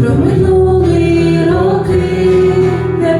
Проминули роки, не